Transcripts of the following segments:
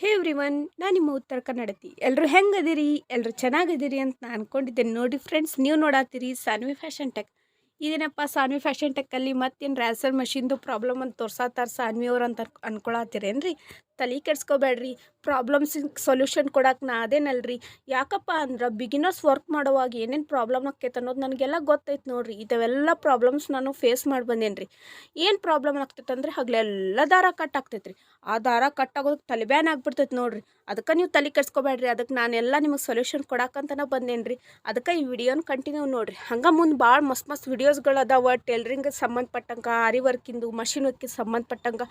ಹೇ one ನಾನು ನಿಮ್ಮ ಉತ್ತರ ಕನ್ನಡತಿ. ಎಲ್ಲರೂ ಹೆಂಗದಿರಿ? ಎಲ್ಲರೂ ಚೆನ್ನಾಗಿದ್ದೀರಿ ಅಂತ ನಾನು ಅಂದ್ಕೊಂಡಿದ್ದೇನೆ ನೋಡಿ ಫ್ರೆಂಡ್ಸ್ ನೀವು ನೋಡತ್ತೀರಿ ಸಾನ್ವಿ ಫ್ಯಾಷನ್ ಟೆಕ್ ಇದೇನಪ್ಪ ಸಾನ್ವಿ ಫ್ಯಾಷನ್ ಟೆಕ್ಕಲ್ಲಿ ಮತ್ತೇನು ರ್ಯಾಸರ್ ಮಷಿನ್ದು ಪ್ರಾಬ್ಲಮ್ ಅಂತ ತೋರ್ಸಾತಾರ ಸಾನ್ವಿ ಅವ್ರು ಅಂತ ಅನ್ಕೊಳತ್ತೀರೇನ್ರಿ ತಲೆ ಕೆಡ್ಸ್ಕೋಬೇಡ್ರಿ. ಪ್ರಾಬ್ಲಮ್ಸಿಗೆ ಸೊಲ್ಯೂಷನ್ ಕೊಡೋಕೆ ನಾ ಅದೇನಲ್ರಿ. ಯಾಕಪ್ಪ ಅಂದ್ರೆ ಬಿಗಿನರ್ಸ್ ವರ್ಕ್ ಮಾಡೋವಾಗ ಏನೇನು ಪ್ರಾಬ್ಲಮ್ ಆಕೈತೆ ಅನ್ನೋದು ನನಗೆಲ್ಲ ಗೊತ್ತೈತೆ ನೋಡ್ರಿ. ಇದೆಲ್ಲ ಪ್ರಾಬ್ಲಮ್ಸ್ ನಾನು ಫೇಸ್ ಮಾಡಿ ಬಂದೇನೆ ರೀ ಏನು ಪ್ರಾಬ್ಲಮ್ ಆಗ್ತೈತೆ ಅಂದರೆ ಹಗಲೆಲ್ಲ ದಾರ ಕಟ್ ಆಗ್ತೈತೆ ರೀ ಆ ದಾರ ಕಟ್ ಆಗೋದಕ್ಕೆ ತಲೆಬ್ಯಾನ್ ಆಗ್ಬಿಡ್ತೈತೆ ನೋಡ್ರಿ. ಅದಕ್ಕೆ ನೀವು ತಲೆ ಕೆಡ್ಸ್ಕೊಬೇಡ್ರಿ. ಅದಕ್ಕೆ ನಾನೆಲ್ಲ ನಿಮಗೆ ಸೊಲ್ಯೂಷನ್ ಕೊಡಕ್ಕಂತನ ಬಂದೆನ್ರಿ. ಅದಕ್ಕೆ ಈ ವಿಡಿಯೋನ ಕಂಟಿನ್ಯೂ ನೋಡ್ರಿ. ಹಂಗೆ ಮುಂದೆ ಭಾಳ ಮಸ್ತ್ ಮಸ್ತ್ ವಿಡಿಯೋಸ್ಗಳು ಅದಾವ. ಟೇಲ್ರಿಂಗ್ ಸಂಬಂಧಪಟ್ಟಂಗೆ ಆರಿ ವರ್ಕಿಂದು ಮಷಿನ್ ವರ್ಕಿಗೆ ಸಂಬಂಧಪಟ್ಟಂಗೆ.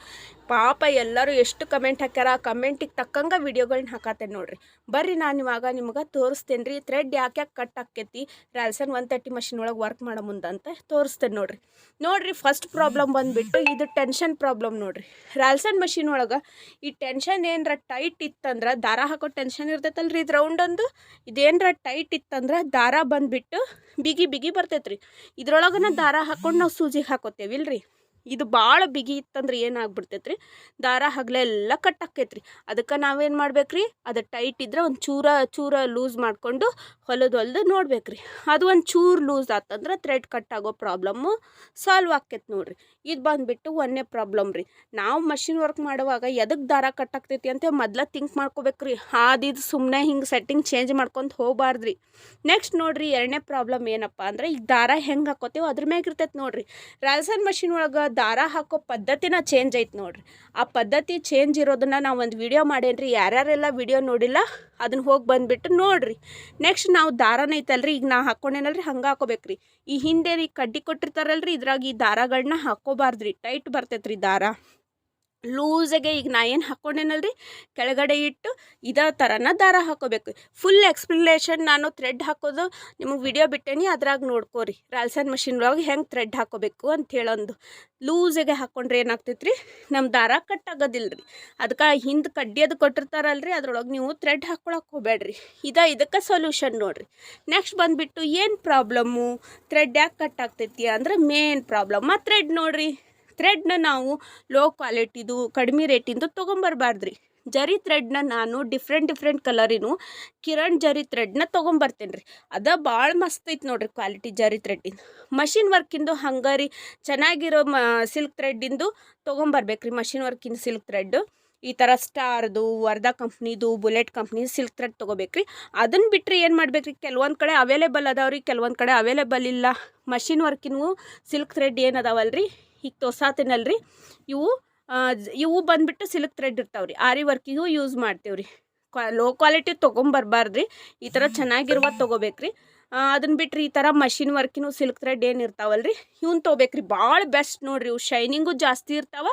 ಪಾಪ ಎಲ್ಲರೂ ಎಷ್ಟು ಕಮೆಂಟ್ ಹಾಕ್ಯಾರ ಆ ಕಮೆಂಟಿಗೆ ತಕ್ಕಂಗೆ ವೀಡಿಯೋಗಳನ್ನ ಹಾಕತ್ತೇನೆ ನೋಡ್ರಿ. ಬರ್ರಿ ನಾನು ಇವಾಗ ನಿಮ್ಗೆ ತೋರಿಸ್ತೇನೆ ರೀ ಥ್ರೆಡ್ ಯಾಕೆ ಯಾಕೆ ಕಟ್ ಆಕೈತಿ ರ್ಯಾಲ್ಸನ್ ಒನ್ ತರ್ಟಿ ಮಷಿನ್ ಒಳಗೆ ವರ್ಕ್ ಮಾಡೋ ಮುಂದೆ ಅಂತ ತೋರಿಸ್ತೇನೆ ನೋಡ್ರಿ. ನೋಡ್ರಿ ಫಸ್ಟ್ ಪ್ರಾಬ್ಲಮ್ ಬಂದುಬಿಟ್ಟು ಇದು ಟೆನ್ಷನ್ ಪ್ರಾಬ್ಲಮ್ ನೋಡ್ರಿ. ರ್ಯಾಲ್ಸನ್ ಮಷಿನ್ ಒಳಗೆ ಈ ಟೆನ್ಷನ್ ಏನರ ಟೈಟ್ ಇತ್ತಂದ್ರೆ ದಾರ ಹಾಕೋ ಟೆನ್ಷನ್ ಇರ್ತೈತಲ್ರಿ ಇದು ರೌಂಡೊಂದು ಇದೇನರ ಟೈಟ್ ಇತ್ತಂದ್ರೆ ದಾರ ಬಂದುಬಿಟ್ಟು ಬಿಗಿ ಬಿಗಿ ಬರ್ತೈತ್ರಿ. ಇದ್ರೊಳಗನ ದಾರ ಹಾಕೊಂಡು ನಾವು ಸೂಜಿಗೆ ಹಾಕೋತೇವಿಲ್ರಿ. ಇದು ಭಾಳ ಬಿಗಿ ಇತ್ತಂದ್ರೆ ಏನಾಗ್ಬಿಡ್ತೈತೆ ರೀ ದಾರ ಹಗಲೆಲ್ಲ ಕಟ್ ಆಕೈತ್ರಿ ಅದಕ್ಕೆ ನಾವೇನು ಮಾಡ್ಬೇಕ್ರಿ? ಅದು ಟೈಟ್ ಇದ್ರೆ ಒಂದು ಚೂರ ಚೂರ ಲೂಸ್ ಮಾಡಿಕೊಂಡು ಹೊಲದ ಹೊಲ್ದು ನೋಡ್ಬೇಕ್ರಿ. ಅದು ಒಂದು ಚೂರು ಲೂಸ್ ಆತಂದ್ರೆ ಥ್ರೆಡ್ ಕಟ್ ಆಗೋ ಪ್ರಾಬ್ಲಮ್ಮು ಸಾಲ್ವ್ ಆಕೈತೆ ನೋಡ್ರಿ. ಇದು ಬಂದುಬಿಟ್ಟು ಒಂದನೇ ಪ್ರಾಬ್ಲಮ್ ರೀ. ನಾವು ಮಷಿನ್ ವರ್ಕ್ ಮಾಡುವಾಗ ಎದಕ್ಕೆ ದಾರ ಕಟ್ ಆಗ್ತೈತಿ ಅಂತ ಮೊದ್ಲ ಥಿಂಕ್ ಮಾಡ್ಕೋಬೇಕ್ರಿ. ಆದಿದು ಸುಮ್ಮನೆ ಹಿಂಗೆ ಸೆಟ್ಟಿಂಗ್ ಚೇಂಜ್ ಮಾಡ್ಕೊಂತ ಹೋಗಬಾರ್ದ್ರಿ. ನೆಕ್ಸ್ಟ್ ನೋಡ್ರಿ ಎರಡನೇ ಪ್ರಾಬ್ಲಮ್ ಏನಪ್ಪ ಅಂದ್ರೆ, ಈಗ ದಾರ ಹೆಂಗೆ ಹಾಕೋತೇವೆ ಅದ್ರ ಮ್ಯಾಗ ಇರ್ತೈತೆ ನೋಡ್ರಿ. ರಾಜಸ್ಥಾನ್ ಮಷಿನ್ ಒಳಗೆ ದಾರ ಹಾಕೋ ಪದ್ಧತಿನ ಚೇಂಜ್ ಐತೆ ನೋಡ್ರಿ. ಆ ಪದ್ಧತಿ ಚೇಂಜ್ ಇರೋದನ್ನ ನಾವು ಒಂದು ವಿಡಿಯೋ ಮಾಡೇನ್ರಿ. ಯಾರ್ಯಾರೆಲ್ಲ ವಿಡಿಯೋ ನೋಡಿಲ್ಲ ಅದನ್ನ ಹೋಗಿ ಬಂದುಬಿಟ್ಟು ನೋಡ್ರಿ. ನೆಕ್ಸ್ಟ್ ನಾವು ದಾರನ ಐತಲ್ರಿ, ಈಗ ನಾ ಹಾಕ್ಕೊಂಡೇನಲ್ರಿ ಹಂಗೆ ಹಾಕೋಬೇಕ್ರಿ. ಈ ಹಿಂದೆ ರೀ ಕಡ್ಡಿ ಕೊಟ್ಟಿರ್ತಾರಲ್ರಿ, ಇದ್ರಾಗ ಈ ದಾರಗಳನ್ನ ಹಾಕೋಬಾರ್ದ್ರಿ. ಟೈಟ್ ಬರ್ತೈತ್ರಿ ದಾರ. ಲೂಸಾಗೆ ಈಗ ನಾ ಏನು ಹಾಕ್ಕೊಂಡೇನಲ್ರಿ ಕೆಳಗಡೆ ಇಟ್ಟು ಇದೇ ಥರನ ದಾರ ಹಾಕೋಬೇಕು. ಫುಲ್ ಎಕ್ಸ್ಪ್ಲನೇಷನ್ ನಾನು ಥ್ರೆಡ್ ಹಾಕೋದು ನಿಮಗೆ ವಿಡಿಯೋ ಬಿಟ್ಟೇನಿ, ಅದ್ರಾಗ ನೋಡ್ಕೋರಿ. ರಾಲ್ಸನ್ ಮಷಿನ್ ಒಳಗೆ ಹೆಂಗೆ ಥ್ರೆಡ್ ಹಾಕೋಬೇಕು ಅಂತ ಹೇಳೊಂದು. ಲೂಸಾಗೆ ಹಾಕ್ಕೊಂಡ್ರೆ ಏನಾಗ್ತೈತೆ ರೀ ನಮ್ಮ ದಾರ ಕಟ್ ಆಗೋದಿಲ್ಲ ರೀ ಅದಕ್ಕೆ ಹಿಂದೆ ಕಡ್ಡಿ ಕೊಟ್ಟಿರ್ತಾರಲ್ರಿ, ಅದ್ರೊಳಗೆ ನೀವು ಥ್ರೆಡ್ ಹಾಕ್ಕೊಳಕ್ಕೆ ಹೋಗ್ಬೇಡ್ರಿ ಇದ ಇದಕ್ಕೆ ಸೊಲ್ಯೂಷನ್ ನೋಡಿರಿ. ನೆಕ್ಸ್ಟ್ ಬಂದುಬಿಟ್ಟು ಏನು ಪ್ರಾಬ್ಲಮ್ಮು ಥ್ರೆಡ್ ಯಾಕೆ ಕಟ್ ಆಗ್ತೈತಿ ಅಂದ್ರೆ ಮೇನ್ ಪ್ರಾಬ್ಲಮ್ ಆ ಥ್ರೆಡ್ ನೋಡ್ರಿ. ಥ್ರೆಡ್ನ ನಾವು ಲೋ ಕ್ವಾಲಿಟಿದು ಕಡಿಮೆ ರೇಟಿಂದು ತೊಗೊಂಬರ್ಬಾರ್ದ್ರಿ. ಜರಿ ಥ್ರೆಡ್ನ ನಾನು ಡಿಫ್ರೆಂಟ್ ಡಿಫ್ರೆಂಟ್ ಕಲರಿನೂ ಕಿರಣ್ ಜರಿ ಥ್ರೆಡ್ನ ತೊಗೊಂಬರ್ತೇನೆ ರೀ ಅದು ಭಾಳ ಮಸ್ತ್ ಐತೆ ನೋಡ್ರಿ ಕ್ವಾಲಿಟಿ ಜರಿ ಥ್ರೆಡ್ಡಿಂದು ಮಷಿನ್ ವರ್ಕಿಂದು ಹಂಗಾರಿ ಚೆನ್ನಾಗಿರೋ ಮ ಸಿಲ್ಕ್ ಥ್ರೆಡ್ಡಿಂದು ತೊಗೊಂಬರ್ಬೇಕ್ರಿ ಮಷಿನ್ ವರ್ಕಿಂದು ಸಿಲ್ಕ್ ಥ್ರೆಡ್ಡು ಈ ಥರ ಸ್ಟಾರ್ದು ವರ್ಧಾ ಕಂಪ್ನಿದು ಬುಲೆಟ್ ಕಂಪ್ನಿ ಸಿಲ್ಕ್ ಥ್ರೆಡ್ ತೊಗೋಬೇಕ್ರಿ. ಅದನ್ನು ಬಿಟ್ಟರೆ ಏನು ಮಾಡ್ಬೇಕ್ರಿ, ಕೆಲವೊಂದು ಕಡೆ ಅವೈಲೇಬಲ್ ಅದಾವ್ರಿ, ಕೆಲವೊಂದು ಕಡೆ ಅವೈಲೇಬಲ್ ಇಲ್ಲ. ಮಷಿನ್ ವರ್ಕಿನೂ ಸಿಲ್ಕ್ ಥ್ರೆಡ್ ಏನು ಅದಾವಲ್ರಿ? ಈಗ ತೋರ್ಸಾತೇನಲ್ರಿ. ಇವು ಇವು ಬಂದುಬಿಟ್ಟು ಸಿಲ್ಕ್ ಥ್ರೆಡ್ ಇರ್ತಾವ್ರಿ. ಆರಿ ವರ್ಕಿಗೂ ಯೂಸ್ ಮಾಡ್ತೀವ್ರಿ. ಕ್ವಾ ಲೋ ಕ್ವಾಲಿಟಿ ತೊಗೊಂಬರ್ಬಾರ್ದ್ರಿ. ಈ ಥರ ಚೆನ್ನಾಗಿರುವ ತೊಗೋಬೇಕ್ರಿ. ಅದನ್ನ ಬಿಟ್ಟರೆ ಈ ಥರ ಮಷಿನ್ ವರ್ಕಿನೂ ಸಿಲ್ಕ್ ಥ್ರೆಡ್ ಏನು ಇರ್ತಾವಲ್ರಿ. ಇವ್ನ ತೊಗೋಬೇಕ್ರಿ. ಭಾಳ ಬೆಸ್ಟ್ ನೋಡಿರಿ. ಇವು ಶೈನಿಂಗು ಜಾಸ್ತಿ ಇರ್ತಾವ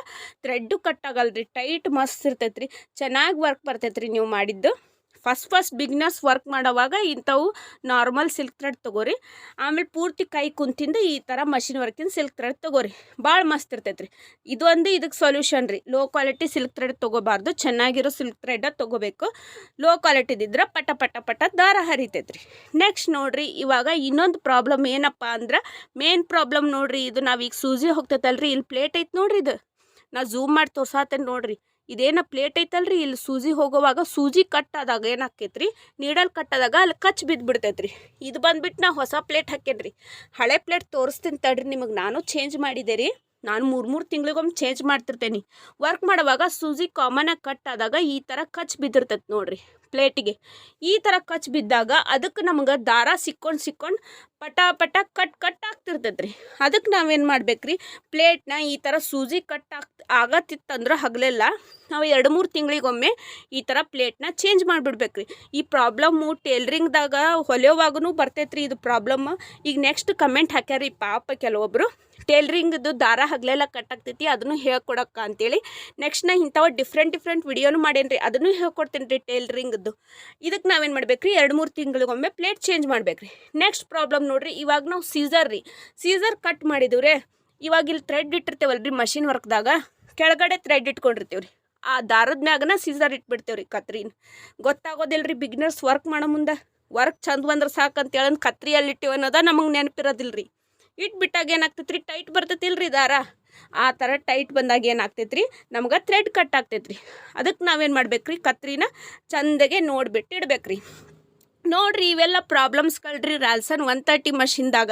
ಥ್ರೆಡ್ಡು ಕಟ್ ಆಗಲ್ರಿ. ಟೈಟ್ ಮಸ್ತ್ ಇರ್ತೈತ್ರಿ. ಚೆನ್ನಾಗಿ ವರ್ಕ್ ಬರ್ತೈತ್ರಿ ನೀವು ಮಾಡಿದ್ದು. ಫಸ್ಟ್ ಫಸ್ಟ್ ಬಿಗ್ನರ್ಸ್ ವರ್ಕ್ ಮಾಡೋವಾಗ ಇಂಥವು ನಾರ್ಮಲ್ ಸಿಲ್ಕ್ ಥ್ರೆಡ್ ತೊಗೋರಿ. ಆಮೇಲೆ ಪೂರ್ತಿ ಕೈ ಕುಂತಿಂದ ಈ ಥರ ಮಷಿನ್ ವರ್ಕಿನ ಸಿಲ್ಕ್ ಥ್ರೆಡ್ ತೊಗೋರಿ. ಭಾಳ ಮಸ್ತ್ ಇರ್ತೈತೆ ರೀ ಇದೊಂದು ಇದಕ್ಕೆ ಸೊಲ್ಯೂಷನ್ ರೀ. ಲೋ ಕ್ವಾಲಿಟಿ ಸಿಲ್ಕ್ ಥ್ರೆಡ್ ತೊಗೋಬಾರ್ದು. ಚೆನ್ನಾಗಿರೋ ಸಿಲ್ಕ್ ಥ್ರೆಡ್ ತೊಗೋಬೇಕು. ಲೋ ಕ್ವಾಲಿಟಿದಿದ್ರೆ ಪಟ ಪಟ ಪಟ ದಾರ ಹರಿತೈತೆ ರೀ ನೆಕ್ಸ್ಟ್ ನೋಡಿರಿ, ಇವಾಗ ಇನ್ನೊಂದು ಪ್ರಾಬ್ಲಮ್ ಏನಪ್ಪ ಅಂದ್ರೆ ಮೇನ್ ಪ್ರಾಬ್ಲಮ್ ನೋಡಿರಿ, ಇದು ನಾವೀಗ ಸೂಜಿ ಹೋಗ್ತೈತಲ್ರಿ, ಇಲ್ಲಿ ಪ್ಲೇಟ್ ಐತೆ ನೋಡ್ರಿ ಇದು. ನಾ ಝೂಮ್ ಮಾಡಿ ತೋರ್ಸಾತೇನೆ ನೋಡ್ರಿ. ಇದೇನ ಪ್ಲೇಟ್ ಐತಲ್ರಿ? ಇಲ್ಲಿ ಸೂಜಿ ಹೋಗೋವಾಗ ಸೂಜಿ ಕಟ್ ಆದಾಗ ಏನಾಕೈತ್ರಿ ನೀಡಲ್ ಕಟ್ಟಾದಾಗ ಅಲ್ಲಿ ಕಚ್ ಬಿದ್ದು ಬಿಡ್ತೈತ್ರಿ ಇದು ಬಂದ್ಬಿಟ್ಟು ನಾ ಹೊಸ ಪ್ಲೇಟ್ ಹಾಕೇನ್ರಿ ಹಳೆ ಪ್ಲೇಟ್ ತೋರಿಸ್ತೀನಿ ತಡ್ರಿ ನಿಮಗೆ. ನಾನು ಚೇಂಜ್ ಮಾಡಿದೆ ರೀ. ನಾನು ಮೂರು ಮೂರು ತಿಂಗಳಿಗೊಮ್ಮೆ ಚೇಂಜ್ ಮಾಡ್ತಿರ್ತೇನೆ. ವರ್ಕ್ ಮಾಡುವಾಗ ಸೂಜಿ ಕಾಮನಾಗಿ ಕಟ್ ಆದಾಗ ಈ ಥರ ಕಚ್ ಬಿದ್ದಿರ್ತೈತೆ ನೋಡ್ರಿ ಪ್ಲೇಟಿಗೆ. ಈ ಥರ ಕಚ್ ಬಿದ್ದಾಗ ಅದಕ್ಕೆ ನಮ್ಗೆ ದಾರ ಸಿಕ್ಕೊಂಡು ಸಿಕ್ಕೊಂಡು ಪಟ ಪಟ ಕಟ್ ಕಟ್ ಆಗ್ತಿರ್ತೈತೆ ರೀ ಅದಕ್ಕೆ ನಾವೇನು ಮಾಡ್ಬೇಕು ರೀ ಪ್ಲೇಟ್ನ ಈ ಥರ ಸೂಜಿ ಕಟ್ ಆಗ್ ಆಗತ್ತಿತ್ತಂದ್ರೆ ಹಗಲೆಲ್ಲ ನಾವು ಎರಡು ಮೂರು ತಿಂಗಳಿಗೊಮ್ಮೆ ಈ ಥರ ಪ್ಲೇಟ್ನ ಚೇಂಜ್ ಮಾಡಿಬಿಡ್ಬೇಕು ರೀ ಈ ಪ್ರಾಬ್ಲಮ್ಮು ಟೇಲ್ರಿಂಗ್ದಾಗ ಹೊಲಿಯೋವಾಗೂ ರೀ ಇದು ಪ್ರಾಬ್ಲಮ್ ಈಗ ನೆಕ್ಸ್ಟ್ ಕಮೆಂಟ್ ಹಾಕ್ಯಾರಿ ಪಾಪ ಕೆಲವೊಬ್ಬರು ಟೇಲ್ರಿಂಗ್ದು ದಾರ ಹಗಲೆಲ್ಲ ಕಟ್ ಆಗ್ತೈತಿ ಅದನ್ನು ಹೇಳ್ಕೊಡಕ್ಕ ಅಂತೇಳಿ. ನೆಕ್ಸ್ಟ್ ನಾ ಇಂಥವು ಡಿಫ್ರೆಂಟ್ ಡಿಫ್ರೆಂಟ್ ವಿಡಿಯೋನು ಮಾಡೇನಿ ಅದನ್ನು ಹೇಳ್ಕೊಡ್ತೀನಿ ರೀ ಟೇಲ್ರಿಂಗ್ದು. ಇದಕ್ಕೆ ನಾವೇನು ಮಾಡ್ಬೇಕ್ರಿ, ಎರಡು, ಮೂರು ತಿಂಗಳಿಗೊಮ್ಮೆ ಪ್ಲೇಟ್ ಚೇಂಜ್ ಮಾಡ್ಬೇಕ್ರಿ. ನೆಕ್ಸ್ಟ್ ಪ್ರಾಬ್ಲಮ್ ನೋಡಿರಿ, ಇವಾಗ ನಾವು ಸೀಸರ್ ರೀ. ಸೀಸರ್ ಕಟ್ ಮಾಡಿದೀವ್ರಿ, ಇವಾಗ ಇಲ್ಲಿ ಥ್ರೆಡ್ ಇಟ್ಟಿರ್ತೇವಲ್ರಿ ಮಷಿನ್ ವರ್ಕ್ದಾಗ ಕೆಳಗಡೆ ಥ್ರೆಡ್ ಇಟ್ಕೊಂಡಿರ್ತೀವಿ ರೀ ಆ ದಾರದ ಮ್ಯಾಗನ ಸೀಸರ್ ಇಟ್ಬಿಡ್ತೇವೆ ರೀ ಕತ್ರಿನ. ಗೊತ್ತಾಗೋದಿಲ್ಲ ರೀ ಬಿಗ್ನರ್ಸ್ ವರ್ಕ್ ಮಾಡೋ ಮುಂದೆ. ವರ್ಕ್ ಚಂದ ಬಂದ್ರೆ ಸಾಕು ಅಂತೇಳಂದು ಕತ್ರಿಯಲ್ಲಿ ಅನ್ನೋದ ನಮಗೆ ನೆನಪಿರೋದಿಲ್ಲ ರೀ ಇಟ್ಬಿಟ್ಟಾಗ ಏನಾಗ್ತೈತೆ ರೀ ಟೈಟ್ ಬರ್ತೈತಿಲ್ರಿ ದಾರ. ಆ ಥರ ಟೈಟ್ ಬಂದಾಗ ಏನಾಗ್ತೈತೆ ರೀ ನಮ್ಗೆ ಥ್ರೆಡ್ ಕಟ್ ಆಗ್ತೈತೆ ರೀ ಅದಕ್ಕೆ ನಾವೇನು ಮಾಡ್ಬೇಕು ರೀ ಕತ್ರಿನ ಚಂದಗೆ ನೋಡ್ಬಿಟ್ಟು ಇಡ್ಬೇಕು ರೀ ನೋಡ್ರಿ ಇವೆಲ್ಲ ಪ್ರಾಬ್ಲಮ್ಸ್ಗಳ್ರಿ ರಾಲ್ಸನ್ ಒನ್ ತರ್ಟಿ ಮಷಿನ್ದಾಗ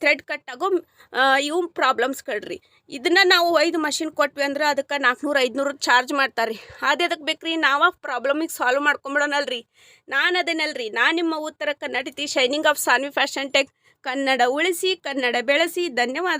ಥ್ರೆಡ್ ಕಟ್ ಆಗೋ ಪ್ರಾಬ್ಲಮ್ಸ್ ಇವು ಪ್ರಾಬ್ಲಮ್ಸ್ಗಳ್ರಿ ಇದನ್ನು ನಾವು ಐದು ಮಷಿನ್ ಕೊಟ್ವಿ ಅಂದ್ರೆ ಅದಕ್ಕೆ ನಾಲ್ಕುನೂರು ಐದುನೂರು ಚಾರ್ಜ್ ಮಾಡ್ತಾರೆ ರೀ ಅದು ಎದಕ್ಕೆ ಬೇಕ್ರಿ? ರೀ ನಾವು ಪ್ರಾಬ್ಲಮಿಗೆ ಸಾಲ್ವ್ ಮಾಡ್ಕೊಂಬಿಡೋಣಲ್ರಿ ನಾನು ಅದೇನಲ್ರಿ ನಾನು ನಿಮ್ಮ ಉತ್ತರ ಕನ್ನಡತಿ shining of Sanvi fashion tech Kannada ಉಳಿಸಿ ಕನ್ನಡ ಬೆಳೆಸಿ ಧನ್ಯವಾದ.